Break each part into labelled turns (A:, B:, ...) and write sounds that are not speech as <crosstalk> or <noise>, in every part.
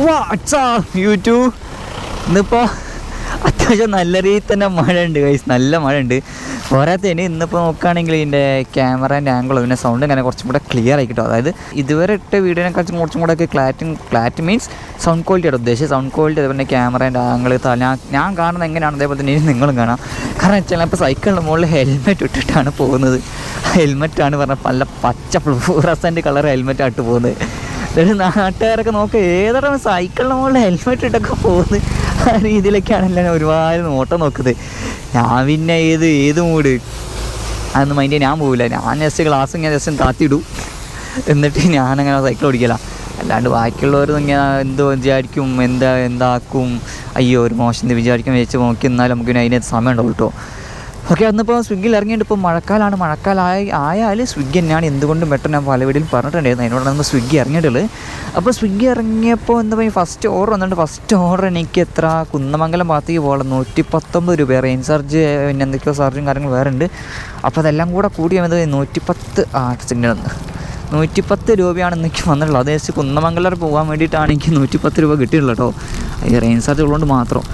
A: വാട്സാ YouTube. ഇന്നിപ്പോൾ അത്യാവശ്യം നല്ല രീതിയിൽ തന്നെ മഴ ഉണ്ട് കൈസ് നല്ല മഴ ഉണ്ട് പോരാത്തതിന് ഇന്നിപ്പോൾ നോക്കുകയാണെങ്കിൽ ഇതിന്റെ ക്യാമറേന്റെ ആംഗിളും പിന്നെ സൗണ്ട് ഇങ്ങനെ കുറച്ചും കൂടെ ക്ലിയർ ആയി കിട്ടും അതായത് ഇതുവരെ ഇട്ട വീഡിയോനെക്കാളും കുറച്ചും കൂടെ ഒക്കെ ക്ലാറ്റും ക്ലാറ്റ് മീൻസ് സൗണ്ട് ക്വാളിറ്റിയുടെ ഉദ്ദേശിച്ചത്. സൗണ്ട് ക്വാളിറ്റി അതുപോലെ ക്യാമറേന്റെ ആംഗിൾ ഞാൻ ഞാൻ കാണുന്നത് എങ്ങനെയാണ് അതേപോലെ തന്നെ ഇനി നിങ്ങളും കാണാം. കാരണം വെച്ചാൽ ഇപ്പോൾ സൈക്കിളിന്റെ മുകളിൽ ഹെൽമെറ്റ് ഇട്ടിട്ടാണ് പോകുന്നത്. ഹെൽമെറ്റാണ് പറഞ്ഞാൽ നല്ല പച്ച ഫ്ലൂറസന്റ് കളർ ഹെൽമെറ്റായിട്ട് പോകുന്നത്. എന്നിട്ട് നാട്ടുകാരൊക്കെ നോക്ക ഏതൊരു സൈക്കിളിന് മുകളിൽ ഹെൽമെറ്റ് ഇട്ടൊക്കെ പോകുന്നത്. ആ രീതിയിലൊക്കെയാണ് എല്ലാവരും ഒരുപാട് നോട്ടം നോക്കുന്നത്. ഞാൻ പിന്നെ ഏത് ഏത് മൂഡ് അതൊന്നും മൈൻഡ് ഞാൻ പോവില്ല. ഞാൻ ജസ്റ്റ് ക്ലാസ് ഇങ്ങനെ ജസ്റ്റ് താത്തിയിടും. എന്നിട്ട് ഞാനങ്ങനെ സൈക്കിൾ ഓടിക്കല. അല്ലാണ്ട് ബാക്കിയുള്ളവർ ഇങ്ങനെ എന്തോ വിചാരിക്കും എന്താ എന്താക്കും. അയ്യോ ഒരു മോശം വിചാരിക്കും വെച്ച് നോക്കി എന്നാലും നമുക്ക് പിന്നെ അതിനകത്ത് സമയം ഉണ്ടാവും കേട്ടോ ഓക്കെ അന്നിപ്പോൾ സ്വിഗ്ഗിയിൽ ഇറങ്ങിയിട്ട് ഇപ്പോൾ മഴക്കാലമാണ് മഴക്കാലമായി ആയാൽ സ്വിഗ്ഗി തന്നെയാണ്. എന്തുകൊണ്ടും ബെറ്റർ ഞാൻ പല വീട്ടിൽ പറഞ്ഞിട്ടുണ്ടായിരുന്നു. അതിനോടാണ് നമ്മൾ സ്വിഗ്ഗി ഇറങ്ങിയിട്ടുള്ളത്. അപ്പോൾ സ്വിഗ്ഗി ഇറങ്ങിയപ്പോൾ എന്താ പറയുക ഫസ്റ്റ് ഓർഡർ വന്നിട്ട് ഫസ്റ്റ് ഓർഡർ എനിക്ക് എത്ര? കുന്നമംഗലം ഭാഗത്തേക്ക് പോകണം. നൂറ്റി പത്തൊമ്പത് രൂപ റെയിൻ ചാർജ് പിന്നെ എന്തൊക്കെയോ ചാർജും കാര്യങ്ങൾ വേറെ ഉണ്ട്. അപ്പോൾ അതെല്ലാം കൂടെ കൂടി വന്നത് നൂറ്റിപ്പത്ത് ആ സിഗ്നൽ നൂറ്റിപ്പത്ത് രൂപയാണ് എനിക്ക് വന്നിട്ടുള്ളത്. അതേ കുന്നമംഗലർ കുന്നമംഗലം പോകാൻ വേണ്ടിയിട്ടാണ് എനിക്ക് നൂറ്റിപ്പത്ത് രൂപ കിട്ടിയിട്ടുള്ളത് കേട്ടോ. ഈ റെയിൻ ചാർജ് ഉള്ളതുകൊണ്ട് മാത്രം.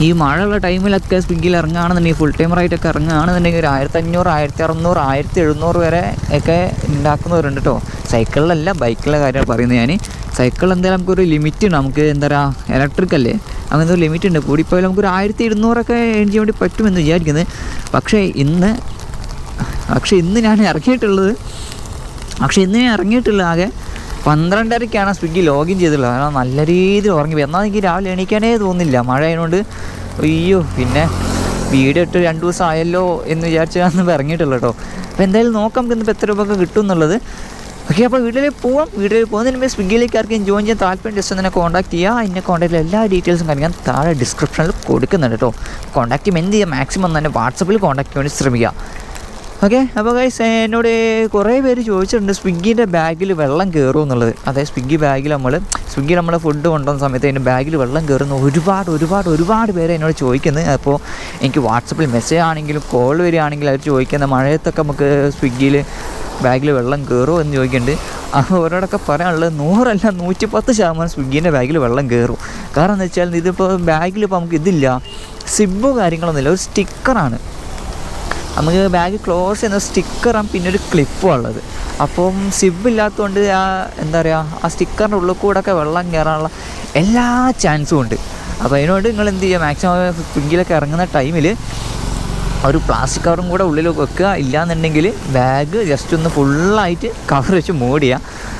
A: ഈ മഴയുള്ള ടൈമിലൊക്കെ സ്വിഗ്ഗിയിൽ ഇറങ്ങുകയാണെന്നുണ്ടെങ്കിൽ ഫുൾ ടൈം റൈറ്റൊക്കെ ഇറങ്ങുകയാണെന്നുണ്ടെങ്കിൽ ഒരു ആയിരത്തി അഞ്ഞൂറ് ആയിരത്തി അറുന്നൂറ് ആയിരത്തി എഴുന്നൂറ് വരെ ഒക്കെ ഉണ്ടാക്കുന്നവരുണ്ട് കേട്ടോ സൈക്കിളിലല്ല ബൈക്കിലെ കാര്യമാണ് പറയുന്നത് ഞാൻ സൈക്കിൾ എന്തായാലും നമുക്കൊരു ലിമിറ്റ് ഉണ്ട്. നമുക്ക് എന്താ പറയുക ഇലക്ട്രിക് അല്ലേ? അങ്ങനത്തെ ഒരു ലിമിറ്റ് ഉണ്ട്. കൂടിപ്പോയാൽ നമുക്കൊരു ആയിരത്തി ഇരുന്നൂറൊക്കെ ഏൺ ചെയ്യാൻ വേണ്ടി പറ്റുമെന്ന് വിചാരിക്കുന്നത്. പക്ഷേ ഇന്ന് പക്ഷേ ഇന്ന് ഞാൻ ഇറങ്ങിയിട്ടുള്ളത് പക്ഷേ ഇന്ന് ഞാൻ ഇറങ്ങിയിട്ടുള്ള ആകെ പന്ത്രണ്ടരയ്ക്കാണ് സ്വിഗ്ഗി ലോഗിൻ ചെയ്തിട്ടുള്ളത്. കാരണം നല്ല രീതിയിൽ ഉറങ്ങി. എന്നാൽ എനിക്ക് രാവിലെ എണീക്കാനേ തോന്നില്ല. മഴ ആയതുകൊണ്ട് അയ്യോ പിന്നെ വീഡിയോ ഇട്ട് രണ്ട് ദിവസം ആയല്ലോ എന്ന് വിചാരിച്ചാണ് ഇപ്പോൾ ഇറങ്ങിയിട്ടുള്ളൂ കേട്ടോ. അപ്പോൾ എന്തായാലും നോക്കാം നമുക്ക് ഇന്നിപ്പോൾ എത്ര രൂപയൊക്കെ കിട്ടും എന്നുള്ളത്. ഓക്കെ അപ്പോൾ വീട്ടിലേക്ക് പോവാം. വീട്ടിലേക്ക് പോകുന്നതിന് മുമ്പ് സ്വിഗ്ഗിയിലേക്ക് ആർക്കും ജോയിൻ ചെയ്യാൻ താല്പര്യം ജസ്റ്റ് തന്നെ കോൺടാക്ട് ചെയ്യുക. അതിന്റെ കോൺടാക്റ്റിൽ എല്ലാ ഡീറ്റെയിൽസും ഞാൻ താഴെ ഡിസ്ക്രിപ്ഷനിൽ കൊടുക്കുന്നുണ്ട് കേട്ടോ. കോൺടാക്ട് ചെയ്യുമ്പോൾ എന്ത് ചെയ്യുക മാക്സിമം തന്നെ വാട്സപ്പിൽ കോൺടാക്ട് ചെയ്യാൻ വേണ്ടി ശ്രമിക്കുക. ഓക്കെ അപ്പോൾ ഗൈസ് എന്നോട് കുറേ പേര് ചോദിച്ചിട്ടുണ്ട് സ്വിഗ്ഗിന്റെ ബാഗിൽ വെള്ളം കയറും എന്നുള്ളത്. അതായത് സ്വിഗ്ഗി ബാഗിൽ നമ്മൾ സ്വിഗ്ഗി നമ്മൾ ഫുഡ് കൊണ്ടുവന്ന സമയത്ത് അതിന്റെ ബാഗിൽ വെള്ളം കയറുന്ന ഒരുപാട് ഒരുപാട് ഒരുപാട് പേര് എന്നോട് ചോദിക്കുന്നത് അപ്പോൾ എനിക്ക് വാട്സപ്പിൽ മെസ്സേജ് ആണെങ്കിലും കോൾ വരികയാണെങ്കിലും അവർ ചോദിക്കുന്ന മഴയത്തൊക്കെ നമുക്ക് സ്വിഗ്ഗിയിൽ ബാഗിൽ വെള്ളം കയറുമോ എന്ന് ചോദിക്കുന്നുണ്ട്. അവരോടൊക്കെ പറയാനുള്ളത് നൂറല്ല നൂറ്റി പത്ത് ശതമാനം സ്വിഗ്ഗീന്റെ ബാഗിൽ വെള്ളം കയറും കാരണം എന്ന് വെച്ചാൽ ഇതിപ്പോൾ ബാഗിൽ ഇപ്പോൾ നമുക്ക് ഇതില്ല. സിബോ കാര്യങ്ങളൊന്നുമില്ല ഒരു സ്റ്റിക്കറാണ് നമുക്ക് ബാഗ് ക്ലോസ് ചെയ്യുന്ന സ്റ്റിക്കറും പിന്നെ ഒരു ക്ലിപ്പും ഉള്ളത്. അപ്പം സിബ് ഇല്ലാത്തതുകൊണ്ട് ആ എന്താ പറയുക ആ സ്റ്റിക്കറിന്റെ ഉള്ളിൽ കൂടെ ഒക്കെ വെള്ളം കയറാനുള്ള എല്ലാ ചാൻസും ഉണ്ട്. അപ്പോൾ അതിനോട് നിങ്ങൾ എന്ത് ചെയ്യുക? മാക്സിമം സ്വിഗ്ഗിയിലൊക്കെ ഇറങ്ങുന്ന ടൈമിൽ ഒരു പ്ലാസ്റ്റിക് കവറും കൂടെ ഉള്ളിൽ വെക്കുക. ഇല്ലാന്നുണ്ടെങ്കിൽ ബാഗ് ജസ്റ്റ് ഒന്ന് ഫുള്ളായിട്ട് കവർ വെച്ച് മൂടുക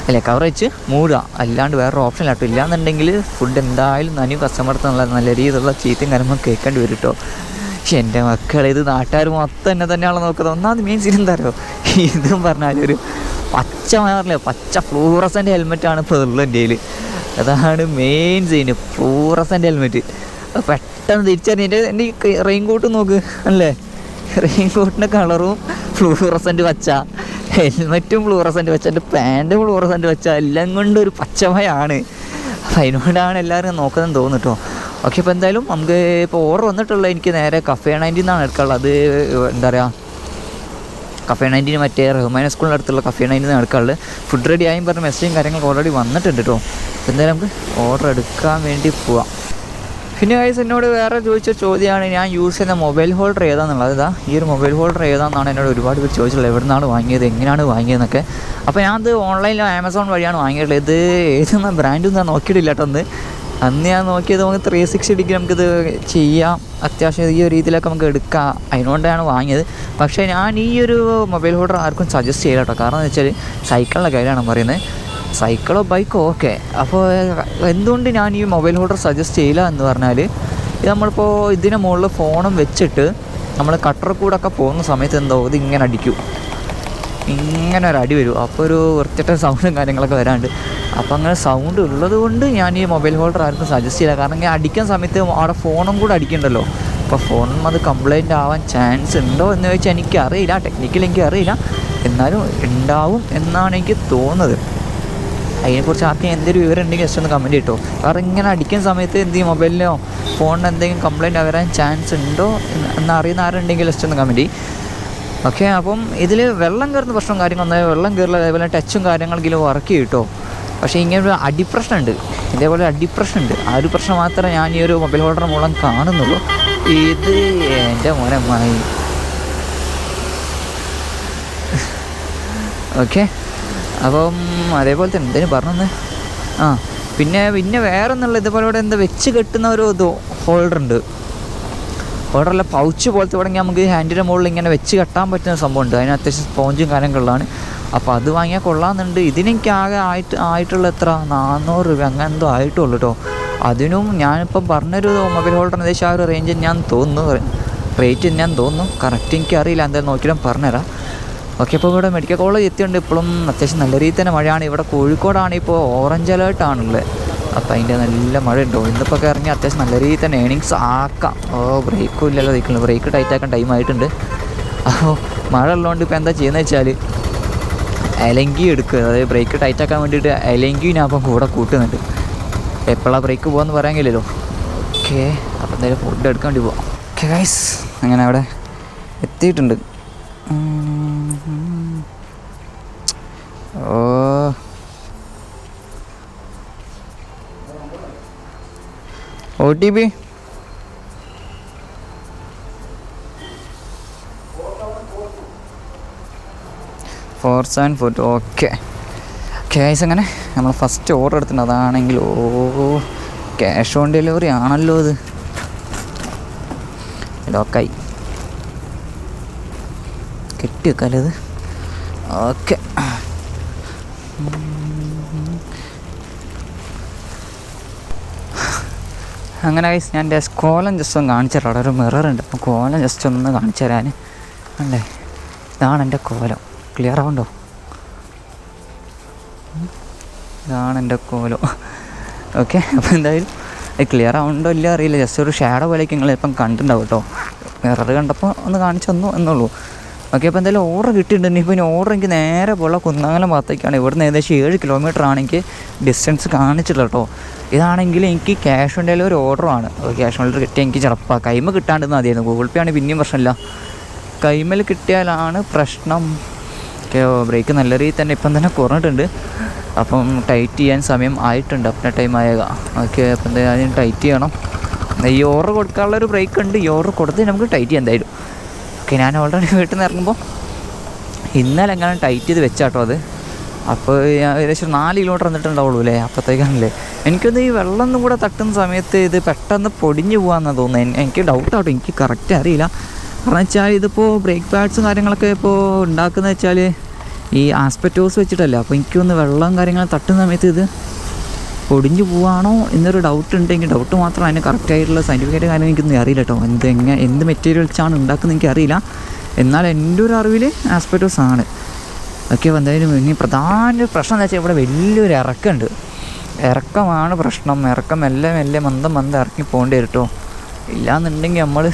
A: അല്ലേ കവർ വെച്ച് മൂടുക. അല്ലാണ്ട് വേറെ ഓപ്ഷൻ ഇല്ലാട്ടോ ഇല്ലാന്നുണ്ടെങ്കിൽ ഫുഡ് എന്തായാലും നനയും കസ്റ്റമർക്ക് നല്ല നല്ല രീതിയിലുള്ള ചീത്തയും കാര്യങ്ങളും കേൾക്കേണ്ടി വരും കേട്ടോ. പക്ഷെ എന്റെ മക്കൾ ഇത് നാട്ടുകാർ മൊത്തം എന്നെ തന്നെയാണ് നോക്കുന്നത്. ഒന്നാമത് മെയിൻ സീൻ എന്താ അറിയോ? ഇതും പറഞ്ഞാലൊരു പച്ച മാറില്ല പച്ച ഫ്ലൂറസന്റ് ഹെൽമെറ്റാണ് ഇപ്പോൾ ഉള്ളത് എന്റെ കയ്യിൽ അതാണ് മെയിൻ സീന് ഫ്ലൂറസന്റ് ഹെൽമെറ്റ് പെട്ടെന്ന് തിരിച്ചറിഞ്ഞ് എന്റെ ഈ റെയിൻ കോട്ട് നോക്ക് അല്ലേ? റെയിൻ കോട്ടിന്റെ കളറും ഫ്ലൂറസന്റ് പച്ച. ഹെൽമെറ്റും ഫ്ലൂറസന്റ് പച്ച. എന്റെ പാന്റും ഫ്ലൂറസന്റ് പച്ച. എല്ലാം കൊണ്ടും ഒരു പച്ചമയാണ്. അപ്പം അതിനോടാണ് എല്ലാവരും നോക്കുന്നതെന്ന് തോന്നുന്നു കേട്ടോ ഓക്കെ ഇപ്പോൾ എന്തായാലും നമുക്ക് ഇപ്പോൾ ഓർഡർ വന്നിട്ടുള്ള എനിക്ക് നേരെ കഫേ നയന്റീൻ എന്നാണ് എടുക്കാനുള്ളത്. അത് എന്താ പറയുക കഫേ നയന്റീൻ മറ്റേ റഹ്മാൻ സ്കൂളിന്റെ അടുത്തുള്ള കഫേ നയന്റീൻ എടുക്കാനുള്ളത്. ഫുഡ് റെഡി ആയും പറഞ്ഞ മെസ്സേജും കാര്യങ്ങളൊക്കെ ഓൾറെഡി വന്നിട്ടുണ്ട് കേട്ടോ എന്തായാലും നമുക്ക് ഓർഡർ എടുക്കാൻ വേണ്ടി പോവാം. പിന്നെ ഗൈസ് എന്നോട് വേറെ ചോദിച്ച ചോദ്യമാണ് ഞാൻ യൂസ് ചെയ്യുന്ന മൊബൈൽ ഹോൾഡർ ഏതാണെന്നുള്ളത് ഇതാ ഈ ഒരു മൊബൈൽ ഹോൾഡർ ഏതാണെന്നാണ് എന്നോട് ഒരുപാട് പേര് ചോദിച്ചിട്ടുള്ളത്. എവിടെ നിന്നാണ് വാങ്ങിയത് എങ്ങനെയാണ് വാങ്ങിയതെന്നൊക്കെ. അപ്പോൾ ഞാനത് ഓൺലൈനിൽ ആമസോൺ വഴിയാണ് വാങ്ങിയിട്ടുള്ളത്. ഇത് ഏതെന്ന ബ്രാൻഡും ഞാൻ നോക്കിയിട്ടില്ല കേട്ടോ അന്ന് ഞാൻ നോക്കിയത് നമുക്ക് ത്രീ സിക്സ്റ്റി ഡിഗ്രി നമുക്കിത് ചെയ്യാം. അത്യാവശ്യം ഈ ഒരു രീതിയിലൊക്കെ നമുക്ക് എടുക്കാം. അതിനുകൊണ്ടാണ് വാങ്ങിയത്. പക്ഷേ ഞാൻ ഈ ഒരു മൊബൈൽ ഹോൾഡർ ആർക്കും സജസ്റ്റ് ചെയ്യില്ല കേട്ടോ. കാരണം എന്ന് വെച്ചാൽ സൈക്കിളിന്റെ കാര്യമാണ് പറയുന്നത്. സൈക്കിളോ ബൈക്കോ ഓക്കെ അപ്പോൾ എന്തുകൊണ്ട് ഞാൻ ഈ മൊബൈൽ ഹോൾഡർ സജസ്റ്റ് ചെയ്യില്ല എന്ന് പറഞ്ഞാൽ ഇത് നമ്മളിപ്പോൾ ഇതിന് മുകളിൽ ഫോണും വെച്ചിട്ട് നമ്മൾ കട്ടർ കൂടെ ഒക്കെ പോകുന്ന സമയത്ത് എന്തോ ഇത് ഇങ്ങനെ അടിക്കും. ഇങ്ങനെ ഒരു അടി വരും. അപ്പോൾ ഒരു വൃത്തിട്ട സൗണ്ടും കാര്യങ്ങളൊക്കെ വരാണ്ട്. അപ്പോൾ അങ്ങനെ സൗണ്ട് ഉള്ളത് കൊണ്ട് ഞാൻ ഈ മൊബൈൽ ഹോൾഡർ ആർക്കും സജസ്റ്റ് ചെയ്യില്ല. കാരണം ഞാൻ അടിക്കുന്ന സമയത്ത് അവിടെ ഫോണും കൂടെ അടിക്കണ്ടല്ലോ. അപ്പോൾ ഫോണും അത് കംപ്ലൈന്റ് ആവാൻ ചാൻസ് ഉണ്ടോ എന്ന് ചോദിച്ചാൽ എനിക്ക് അറിയില്ല ടെക്നിക്കലി എനിക്ക് അറിയില്ല. എന്നാലും ഉണ്ടാവും എന്നാണ് എനിക്ക് തോന്നുന്നത്. അതിനെക്കുറിച്ച് ആർക്കും എന്തൊരു വിവരം ഉണ്ടെങ്കിൽ ജസ്റ്റ് ഒന്ന് കമന്റ് കിട്ടോ കാരണം ഇങ്ങനെ അടിക്കുന്ന സമയത്ത് എന്ത് ചെയ്യും? മൊബൈലിനോ ഫോണിന് എന്തെങ്കിലും കംപ്ലൈന്റ് വരാൻ ചാൻസ് ഉണ്ടോ എന്ന് അറിയുന്ന ആരുണ്ടെങ്കിൽ ജസ്റ്റ് ഒന്ന് കമന്റ് ചെയ്യും. ഓക്കെ അപ്പം ഇതിൽ വെള്ളം കയറുന്ന പ്രശ്നം കാര്യങ്ങളൊന്നും വെള്ളം കയറില്ല അതേപോലെ ടച്ചും കാര്യങ്ങളെങ്കിലും വർക്ക് ചെയ്യും കേട്ടോ പക്ഷേ ഇങ്ങനെ ഒരു അടിപ്രശ്നമുണ്ട്. ഇതേപോലെ അടിപ്രശ്നമുണ്ട്. ആ ഒരു പ്രശ്നം മാത്രമേ ഞാൻ ഈ ഒരു മൊബൈൽ ഹോൾഡർ മൂലം കാണുന്നുള്ളൂ. ഇത് എന്റെ മോനെ മായി ഓക്കെ. അപ്പം അതേപോലെ തന്നെ എന്തേലും പറഞ്ഞു ആ പിന്നെ പിന്നെ വേറെ എന്നുള്ള ഇതുപോലെ ഇവിടെ എന്താ വെച്ച് കെട്ടുന്ന ഒരു ഇത് ഹോൾഡർ ഉണ്ട് ഹോൾഡറല്ല പൗച്ച് പോലത്തെ തുടങ്ങി നമുക്ക് ഹാൻഡിന്റെ മുകളിൽ ഇങ്ങനെ വെച്ച് കെട്ടാൻ പറ്റുന്ന സംഭവമുണ്ട്. അതിന് അത്യാവശ്യം സ്പോഞ്ചും കാര്യങ്ങളിലാണ് അപ്പോൾ അത് വാങ്ങിയാൽ കൊള്ളാമെന്നുണ്ട് ഇതിനെനിക്ക് ആകെ ആയിട്ട് ആയിട്ടുള്ള എത്ര? നാനൂറ് രൂപ അങ്ങനെ എന്തോ ആയിട്ടുള്ളൂ കേട്ടോ അതിനും ഞാനിപ്പോൾ പറഞ്ഞൊരു മൊബൈൽ ഹോൾഡർ ഏകദേശം ആ ഒരു റേഞ്ച് ഞാൻ തോന്നുന്നു. റേറ്റ് ഞാൻ തോന്നുന്നു. കറക്റ്റ് എനിക്ക് അറിയില്ല എന്തായാലും നോക്കിയാലും പറഞ്ഞുതരാം. ഓക്കെ ഇപ്പോൾ ഇവിടെ മെഡിക്കൽ കോളേജ് എത്തിയുണ്ട് ഇപ്പോഴും അത്യാവശ്യം നല്ല രീതിയിൽ തന്നെ മഴയാണ്. ഇവിടെ കോഴിക്കോടാണ് ഇപ്പോൾ ഓറഞ്ച് അലേർട്ട് ആണുള്ളത്. അപ്പോൾ അതിന്റെ നല്ല മഴ ഉണ്ടോ ഇന്നിപ്പോൾ ഒക്കെ ഇറങ്ങി അത്യാവശ്യം നല്ല രീതിയിൽ തന്നെ ഏണിങ്സ് ആക്കാം. ഓ ബ്രേക്കും ഇല്ലല്ലോ. നിൽക്കുന്നത് ബ്രേക്ക് ടൈറ്റ് ആക്കാൻ ടൈം ആയിട്ടുണ്ട്. അപ്പോൾ മഴ ഉള്ളതുകൊണ്ട് ഇപ്പോൾ എന്താ ചെയ്യുന്നത് വെച്ചാൽ എലങ്കി എടുക്കുക അതായത് ബ്രേക്ക് ടൈറ്റ് ആക്കാൻ വേണ്ടിയിട്ട് അലങ്കി ഞാൻ അപ്പം കൂടെ കൂട്ടുന്നുണ്ട്. എപ്പോഴാണ് ബ്രേക്ക് പോകാമെന്ന് പറയാൻ കഴിയില്ലല്ലോ. ഓക്കെ അപ്പം എന്തായാലും ഫുഡ് എടുക്കാൻ വേണ്ടി പോവാം. ഓക്കെ ഗൈസ് അങ്ങനെ അവിടെ എത്തിയിട്ടുണ്ട്. ഓ. ഓ O T P four seven four two okay cash അങ്ങനെ നമ്മൾ ഫസ്റ്റ് ഓർഡർ എടുത്തിട്ടുണ്ട്. അതാണെങ്കിൽ ഓ ക്യാഷ് ഓൺ ഡെലിവറി ആണല്ലോ ഇത്. ലോക്കായി കെട്ടി വെക്കാലത് ഓക്കെ അങ്ങനെ guys, ഞാൻ എന്റെ കോലം ജസ്റ്റ് ഒന്ന് കാണിച്ചു തരാം. അവിടെ ഒരു മിററുണ്ട് അപ്പോൾ കോലം ജസ്റ്റ് ഒന്ന് കാണിച്ചു തരാൻ അല്ലേ? ഇതാണ് എന്റെ കോലം. ക്ലിയർ ആവണ്ടോ ഇതാണ് എന്റെ കോലം. ഓക്കെ അപ്പോൾ എന്തായാലും അത് ക്ലിയർ ആവണ്ടോ ഇല്ല അറിയില്ല. ജസ്റ്റ് ഒരു ഷാഡോ പോലെയൊക്കെ നിങ്ങൾ ഇപ്പം കണ്ടിട്ടുണ്ടാവും കേട്ടോ. മിറർ കണ്ടപ്പോൾ ഒന്ന് കാണിച്ചു തന്നു എന്നുള്ളൂ. ഓക്കെ അപ്പോൾ എന്തായാലും ഓർഡർ കിട്ടിയിട്ടുണ്ട്. ഇപ്പോൾ ഇനി ഓർഡർ എനിക്ക് നേരെ പോലുള്ള കുന്നാങ്ങലം ഭാഗത്തേക്കാണ്. ഇവിടുന്ന് ഏകദേശം ഏഴ് കിലോമീറ്റർ ആണ് എനിക്ക് ഡിസ്റ്റൻസ് കാണിച്ചിട്ടുള്ളത് കേട്ടോ. ഇതാണെങ്കിൽ എനിക്ക് ക്യാഷ് ഓൺ ഡെലിവറി ഓർഡറാണ് ക്യാഷ് ഓൺ ഡെലിവറി കിട്ടിയാൽ എനിക്ക് ചിലപ്പോൾ കൈമ കിട്ടാണ്ടെന്ന് മതിയായിരുന്നു. ഗൂഗിൾ പേ ആണ് പിന്നെയും പ്രശ്നമില്ല. കൈമൽ കിട്ടിയാലാണ് പ്രശ്നം. ഓക്കെ ബ്രേക്ക് നല്ല രീതിയിൽ തന്നെ ഇപ്പം തന്നെ കുറഞ്ഞിട്ടുണ്ട്. അപ്പം ടൈറ്റ് ചെയ്യാൻ സമയം ആയിട്ടുണ്ട്. അപ്പം ടൈം ആയേക ഓക്കെ അപ്പം എന്തായാലും ടൈറ്റ് ചെയ്യണം. ഈ ഓർഡർ കൊടുക്കാനുള്ള ഒരു ബ്രേക്ക് ഉണ്ട്. ഈ ഓർഡർ കൊടുത്ത് നമുക്ക് ടൈറ്റ് ചെയ്യാൻ എന്തായാലും. ഓക്കെ ഞാൻ ഓൾറെഡി <laughs> വീട്ടിൽ നിന്ന് ഇറങ്ങുമ്പോൾ ഇന്നലെ എങ്ങനെ ടൈറ്റ് ചെയ്ത് വെച്ചാട്ടോ അത്. അപ്പോൾ ഞാൻ ഏകദേശം നാല് കിലോമീറ്റർ വന്നിട്ടുണ്ടാവുള്ളൂ അല്ലേ? അപ്പോഴത്തേക്കാണല്ലേ എനിക്കൊന്ന് ഈ വെള്ളം ഒന്നും കൂടെ തട്ടുന്ന സമയത്ത് ഇത് പെട്ടെന്ന് പൊടിഞ്ഞു പോകാമെന്നാണ് തോന്നുന്നത് എനിക്ക് ഡൗട്ട് ആട്ടോ. എനിക്ക് കറക്റ്റ് അറിയില്ല. കാരണം വെച്ചാൽ ഇതിപ്പോൾ ബ്രേക്ക് പാഡ്സും കാര്യങ്ങളൊക്കെ ഇപ്പോൾ ഉണ്ടാക്കുന്നത് വെച്ചാൽ ഈ ആസ്പെറ്റോസ് വെച്ചിട്ടല്ല. അപ്പോൾ എനിക്കൊന്ന് വെള്ളം കാര്യങ്ങൾ തട്ടുന്ന സമയത്ത് ഇത് പൊടിഞ്ഞു പോവാണോ എന്നൊരു ഡൗട്ട് ഉണ്ടെങ്കിൽ ഡൗട്ട് മാത്രം അതിന് കറക്റ്റായിട്ടുള്ള സയന്റിഫിക്കായിട്ട് കാര്യം എനിക്കൊന്നും അറിയില്ല കേട്ടോ എന്ത് എങ്ങനെ എന്ത് മെറ്റീരിയൽസാണ് ഉണ്ടാക്കുന്നത് എനിക്ക് അറിയില്ല എന്നാൽ എന്റെ ഒരു അറിവിൽ ആസ്പെറ്റോസ് ആണ്. ഒക്കെ എന്തായാലും ഇനി പ്രധാന പ്രശ്നം എന്താ വെച്ചാൽ ഇവിടെ വലിയൊരു ഇറക്കമുണ്ട്. ഇറക്കമാണ് പ്രശ്നം. ഇറക്കം മെല്ലെ മെല്ലെ മന്ദം മന്ദം ഇറക്കി പോകേണ്ടി വരും കേട്ടോ ഇല്ലാന്നുണ്ടെങ്കിൽ നമ്മൾ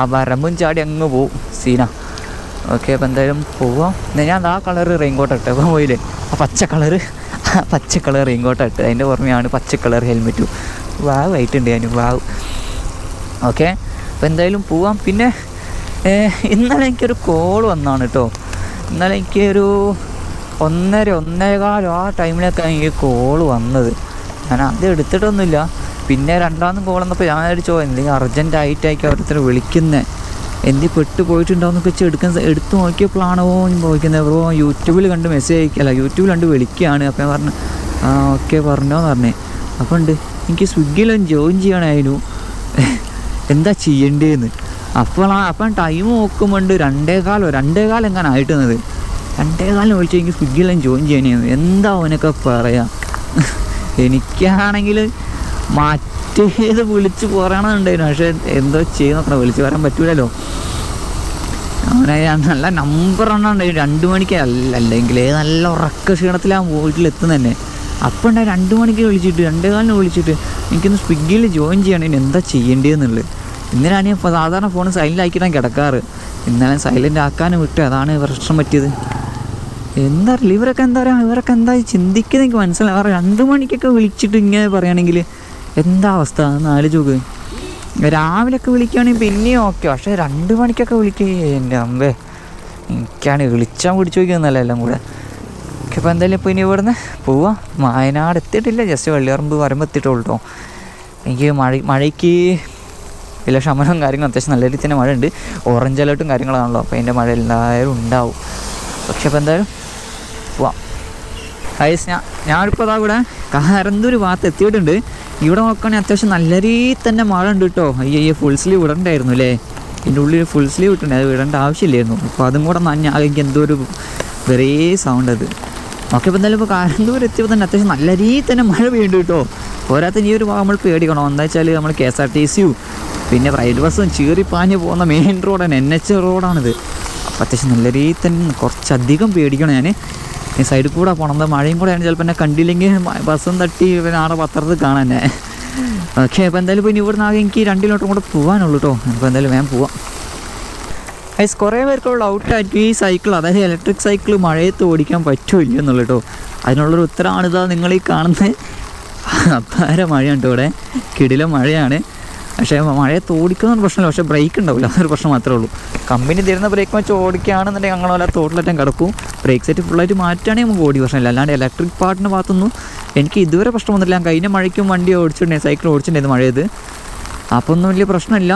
A: ആ വരമ്പും ചാടി അങ്ങ് പോവും. സീന. ഓക്കെ അപ്പോൾ എന്തായാലും പോവാം. ഞാൻ ആ കളറ് റെയിൻകോട്ട് ഇട്ട്. അപ്പോൾ പോയില്ലേ? ആ പച്ച കളറ് <laughs> പച്ച കളർ റെയിൻകോട്ട് ഇട്ട്. അതിന്റെ പുറമെയാണ് പച്ച കളർ ഹെൽമെറ്റും വാവ് ആയിട്ടുണ്ട് ഞാൻ വാവ് ഓക്കെ അപ്പോൾ എന്തായാലും പോവാം. പിന്നെ ഇന്നലെ എനിക്കൊരു കോൾ വന്നാണ് കേട്ടോ ഇന്നലെ എനിക്കൊരു ഒന്നര ഒന്നേകാലം ആ ടൈമിലൊക്കെ എനിക്ക് കോൾ വന്നത്. ഞാൻ അത് എടുത്തിട്ടൊന്നുമില്ല. പിന്നെ രണ്ടാമതും ഗോൾ വന്നപ്പോൾ ഞാൻ അടിച്ചോ എന്തെങ്കിലും അർജന്റ് ആയിട്ടായിരിക്കും ഓരോരുത്തർ വിളിക്കുന്നത് എന്തി പെട്ട് പോയിട്ടുണ്ടോയെന്നൊക്കെ വെച്ച് എടുക്കാൻ എടുത്ത് നോക്കിയപ്പോഴാണോ ചോദിക്കുന്നത് ബ്രോ യൂട്യൂബിൽ കണ്ട് മെസ്സേജ് അയക്കല്ല യൂട്യൂബിൽ കണ്ട് വിളിക്കുകയാണ്. അപ്പോൾ ഞാൻ പറഞ്ഞു ആ ഓക്കെ പറഞ്ഞോന്ന് പറഞ്ഞേ. അപ്പോൾ ഉണ്ട്. എനിക്ക് സ്വിഗ്ഗിയിലൊന്ന് ജോയിൻ ചെയ്യണമായിരുന്നു എന്താ ചെയ്യേണ്ടതെന്ന് അപ്പോൾ അപ്പം ടൈം നോക്കുമ്പോണ്ട് രണ്ടേകാലോ രണ്ടേകാലം എങ്ങനെ ആയിട്ടുന്നത് രണ്ടേകാലം വിളിച്ച് എനിക്ക് സ്വിഗ്ഗിയിലും ജോയിൻ ചെയ്യണേന്ന് എന്താ അവനൊക്കെ പറയാം? എനിക്കാണെങ്കിൽ മറ്റേത് വിളിച്ച് പറയണമെന്നുണ്ടായിരുന്നു പക്ഷെ എന്തോ ചെയ്യുന്ന വിളിച്ച് പറയാൻ പറ്റൂലല്ലോ. അങ്ങനെ നല്ല നമ്പർ ഉണ്ടായിരുന്നു രണ്ട് മണിക്ക് അല്ല അല്ലെങ്കിൽ നല്ല ഉറക്ക ക്ഷീണത്തിലാണ് വീട്ടിലെത്തുന്നത് തന്നെ അപ്പം ഉണ്ടായി രണ്ട് മണിക്ക് വിളിച്ചിട്ട് രണ്ടേ കാലിന് വിളിച്ചിട്ട് എനിക്കൊന്ന് സ്വിഗ്ഗിയിൽ ജോയിൻ ചെയ്യണം. ഇനി എന്താ ചെയ്യേണ്ടതെന്നുള്ളത്. ഇന്നലാണ് ഞാൻ സാധാരണ ഫോൺ സൈലന്റ് ആക്കിയിട്ടാണ് കിടക്കാറ്. ഇന്നലെ സൈലന്റ് ആക്കാനും വിട്ടു. അതാണ് പ്രശ്നം പറ്റിയത്. എന്താ ഇവരൊക്കെ എന്താ പറയുക? ഇവരൊക്കെ എന്താ ചിന്തിക്കുന്നത് എനിക്ക് മനസ്സിലായി രണ്ട് മണിക്കൊക്കെ വിളിച്ചിട്ട് ഇങ്ങനെ പറയുകയാണെങ്കിൽ എന്താ അവസ്ഥ? നാല് ചൂക്ക് രാവിലെയൊക്കെ വിളിക്കുകയാണെങ്കിൽ പിന്നെയും ഓക്കെ. പക്ഷേ രണ്ട് മണിക്കൊക്കെ വിളിക്കുക എന്റെ അമ്പേ എനിക്കാണ് വിളിച്ചാൽ പിടിച്ചു നോക്കിയെന്നല്ല എല്ലാം കൂടെ. ഓക്കെ അപ്പോൾ എന്തായാലും ഇപ്പോൾ ഇനി ഇവിടുന്ന് പോവാം. വയനാട് എത്തിയിട്ടില്ല. ജസ്റ്റ് വെള്ളിയറമ്പ് വരുമ്പോൾ എത്തിയിട്ടുള്ളൂ കേട്ടോ. എനിക്ക് മഴ മഴയ്ക്ക് വലിയ ശമനവും കാര്യങ്ങളും അത്യാവശ്യം നല്ല രീതിയിൽ തന്നെ മഴ ഉണ്ട് ഓറഞ്ച് അലേർട്ടും കാര്യങ്ങളാണല്ലോ. അപ്പോൾ അതിന്റെ മഴ എല്ലാവരും ഉണ്ടാവും. പക്ഷെ അപ്പോൾ എന്തായാലും പോവാം. ഹൈസ് ഞാൻ ഞാനിപ്പോൾ അതാ ഇവിടെ കാരന്തൂർ ഭാഗത്ത് എത്തിയിട്ടുണ്ട്. ഇവിടെ നോക്കുകയാണെങ്കിൽ അത്യാവശ്യം നല്ല രീതിയിൽ തന്നെ മഴ ഉണ്ട് കേട്ടോ. അയ്യോ അയ്യോ ഫുൾ സ്ലീവ് ഇടണ്ടായിരുന്നു അല്ലേ? ഇതിന്റെ ഉള്ളിൽ ഫുൾ സ്ലീവ് ഇട്ടുണ്ട് അത് ഇടേണ്ട ആവശ്യമില്ലായിരുന്നു. അപ്പോൾ അതും കൂടെ നഞ്ഞ എനിക്ക് എന്തോ ഒരു വെറേ സൗണ്ട് അത്. ഓക്കെ ഇപ്പോൾ എന്തായാലും ഇപ്പോൾ കാരന്തൂർ എത്തിയപ്പോൾ തന്നെ അത്യാവശ്യം നല്ല രീതിയിൽ തന്നെ മഴ പെയ്യുന്നുണ്ട് കേട്ടോ. പോരാത്ത ഈ ഒരു ഭാഗം നമ്മൾ പേടിക്കണം. എന്താ വെച്ചാൽ നമ്മൾ കെ എസ് ആർ ടി സിയും പിന്നെ പ്രൈവറ്റ് ബസ്സും ചീറി പാഞ്ഞ് പോകുന്ന മെയിൻ റോഡാണ് എൻ എച്ച് റോഡാണിത് അപ്പോൾ അത്യാവശ്യം നല്ല രീതിയിൽ തന്നെ കുറച്ചധികം പേടിക്കണം ഞാൻ ഈ സൈഡിൽ കൂടെ പോകണം എന്താ മഴയും കൂടെ ആണ് ചിലപ്പോൾ എന്നെ കണ്ടില്ലെങ്കിൽ ബസ്സും തട്ടി പിന്നെ ആടെ പത്രത്തിൽ കാണാൻ ഓക്കെ അപ്പോൾ എന്തായാലും പിന്നെ ഇവിടുന്ന് ആകെ എനിക്ക് രണ്ട് കിലോമീറ്റർ കൂടെ പോകാനുള്ളൂ കേട്ടോ അപ്പോൾ എന്തായാലും വേഗം പോവാം. ഐസ് കുറേ പേർക്കുള്ള ഔട്ടായിട്ട് ഈ സൈക്കിൾ അതായത് ഇലക്ട്രിക് സൈക്കിൾ മഴയത്ത് ഓടിക്കാൻ പറ്റുമില്ല എന്നുള്ളൂ കേട്ടോ അതിനുള്ളൊരു ഉത്തരമാണിതാ നിങ്ങൾ ഈ കാണുന്നത്. അപ്പാര മഴയുണ്ട് ഇവിടെ. കിടില മഴയാണ്. പക്ഷേ മഴയത്ത് തോടിക്കുന്ന പ്രശ്നമില്ല. പക്ഷേ ബ്രേക്ക് ഉണ്ടാവില്ല. അതൊരു പ്രശ്നം മാത്രമേ ഉള്ളൂ. കമ്പനി തരുന്ന ബ്രേക്ക് വെച്ച് ഓടിക്കുകയാണെന്നുണ്ടെങ്കിൽ അങ്ങനെ വല്ല തോട്ടിലറ്റം കിടക്കും. ബ്രേക്ക് സെറ്റ് ഫുള്ളായിട്ട് മാറ്റുകയാണെങ്കിൽ നമുക്ക് ഓടി പ്രശ്നമില്ല. അല്ലാണ്ട് ഇലക്ട്രിക് പാർട്ടിന് ഭാഗത്തൊന്നും എനിക്ക് ഇതുവരെ പ്രശ്നം വന്നില്ല കഴിഞ്ഞ മഴയ്ക്കും വണ്ടി ഓടിച്ചിട്ടുണ്ടെങ്കിൽ സൈക്കിൾ ഓടിച്ചിട്ടുണ്ടായിരുന്നു മഴയത് അപ്പോൾ ഒന്നും വലിയ പ്രശ്നമില്ല.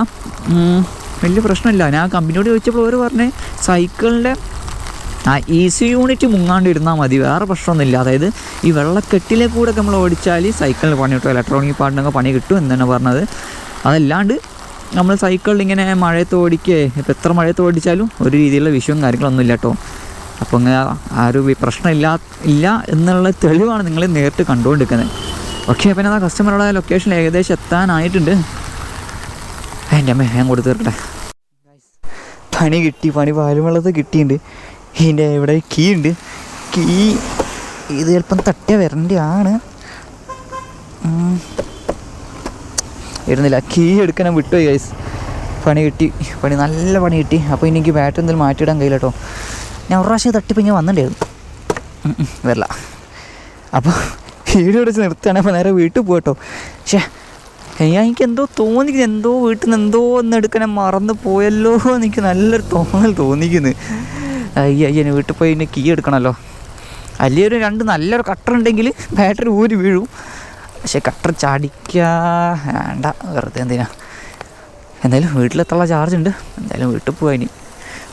A: വലിയ പ്രശ്നമില്ല. ഞാൻ കമ്പനിയോട് ചോദിച്ചപ്പോൾ അവർ പറഞ്ഞേ സൈക്കിളിന്റെ ആ ഇ സി യൂണിറ്റ് മുങ്ങാണ്ട് ഇരുന്നാൽ മതി. വേറെ പ്രശ്നമൊന്നുമില്ല. അതായത് ഈ വെള്ളക്കെട്ടിലെ കൂടെ നമ്മൾ ഓടിച്ചാൽ സൈക്കിളിന് പണി കിട്ടും. ഇലക്ട്രോണിക് പാർട്ടിനൊക്കെ പണി കിട്ടും എന്നാണ് പറഞ്ഞത്. അതല്ലാണ്ട് നമ്മൾ സൈക്കിളിൽ ഇങ്ങനെ മഴയത്ത് ഓടിക്കേ ഇപ്പം എത്ര മഴയത്ത് ഓടിച്ചാലും ഒരു രീതിയിലുള്ള വിഷയവും കാര്യങ്ങളൊന്നും ഇല്ല കേട്ടോ അപ്പോൾ ഇങ്ങനെ ആ ഒരു പ്രശ്നം പ്രശ്നമില്ല ഇല്ല എന്നുള്ള തെളിവാണ് നിങ്ങൾ നേരിട്ട് കണ്ടുകൊണ്ടിരിക്കുന്നത്. ഓക്കെ പിന്നെ ആ കസ്റ്റമറുടെ ലൊക്കേഷൻ ഏകദേശം എത്താനായിട്ടുണ്ട്. എന്റെ അമ്മ ഞാൻ കൊടുത്തു തീർക്കട്ടെ. പണി കിട്ടി പണി പാലുവെള്ളത്ത് കിട്ടിയിട്ടുണ്ട്. ഇതിന്റെ ഇവിടെ കീ ഉണ്ട്. കീ ഇത് ചിലപ്പം തട്ടിയ വരേണ്ടതാണ്. ഇരുന്നില്ല. കീ എടുക്കാൻ വിട്ടു ഗൈസ് പണി കിട്ടി. പണി നല്ല പണി കിട്ടി. അപ്പോൾ ഇനി എനിക്ക് ബാറ്ററി എന്തെങ്കിലും മാറ്റിയിടാൻ കഴിയില്ല കേട്ടോ ഞാൻ ഒരു പ്രാവശ്യം തട്ടിപ്പോൾ ഇങ്ങനെ വന്നിട്ടുണ്ടായിരുന്നു. വരില്ല. അപ്പോൾ വീഡിയോ അടിച്ച് നിർത്തുകയാണ്. അപ്പോൾ നേരെ വീട്ടിൽ പോകട്ടോ പക്ഷേ എനിക്ക് എന്തോ തോന്നിക്കുന്നു. എന്തോ വീട്ടിൽ നിന്ന് എന്തോ ഒന്ന് എടുക്കാൻ മറന്നു പോയല്ലോ എനിക്ക് നല്ലൊരു തോന്നൽ തോന്നിക്കുന്നു. അയ്യ അയ്യ വീട്ടിൽ പോയി ഇനി കീ എടുക്കണമല്ലോ അല്ലെങ്കിൽ ഒരു രണ്ട് നല്ലൊരു കട്ടർ ഉണ്ടെങ്കിൽ ബാറ്ററി ഊരി വീഴും. പക്ഷെ കട്ടർ ചാടിക്കാ. വേണ്ട വെറുതെ എന്തിനാ? എന്തായാലും വീട്ടിലെത്തുള്ള ചാർജ് ഉണ്ട്. എന്തായാലും വീട്ടിൽ പോയി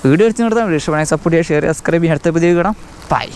A: വീഡിയോ അടിച്ച് നിർത്താം ഇഷ്ടപ്പെടുന്ന സപ്പോർട്ട് ചെയ്യുക ഷെയർ സബ്സ്ക്രൈബ് ചെയ്യുക. അടുത്ത പുതിയ കാണാം. ബൈ